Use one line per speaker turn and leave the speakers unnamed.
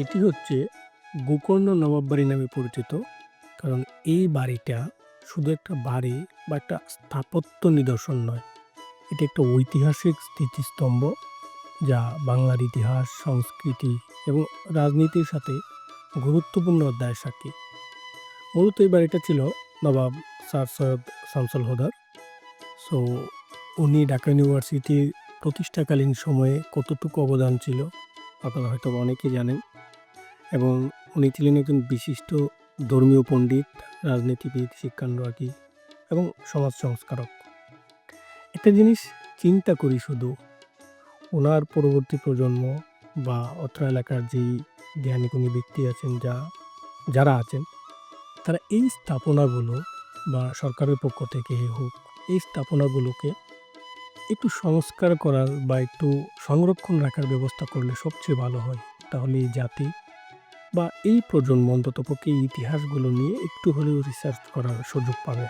এটি হচ্ছে গোকর্ণ নবাব বাড়ি নামে পরিচিত, কারণ এই বাড়িটা শুধু একটা বাড়ি বা একটা স্থাপত্য নিদর্শন নয়, এটি একটা ঐতিহাসিক স্মৃতিস্তম্ভ যা বাংলার ইতিহাস, সংস্কৃতি এবং রাজনীতির সাথে গুরুত্বপূর্ণ অধ্যায় সাক্ষী। মূলত এই বাড়িটা ছিল নবাব স্যার সৈয়দ শামসুল হোদার। সো উনি ঢাকা ইউনিভার্সিটির প্রতিষ্ঠাকালীন সময়ে কতটুকু অবদান ছিল আপনারা হয়তো অনেকেই জানেন। এবং উনি ছিলেন একজন বিশিষ্ট ধর্মীয় পণ্ডিত, রাজনীতিবিদ শিক্ষানুরাগী এবং সমাজ সংস্কারক। একটা জিনিস চিন্তা করি শুধু ওনার পরবর্তী প্রজন্ম বা অত্র এলাকার যেই জ্ঞানী গুণী ব্যক্তি আছেন যা, যারা আছেন, তারা এই স্থাপনাগুলো বা সরকারের পক্ষ থেকে হোক, এই স্থাপনাগুলোকে একটু সংস্কার করার বা একটু সংরক্ষণ রাখার ব্যবস্থা করলে সবচেয়ে ভালো হয়। তাহলে এই জাতি বা এই প্রজন্ম অন্ততপক্ষে এই ইতিহাসগুলো নিয়ে একটু হলেও রিসার্চ করার সুযোগ পাবে।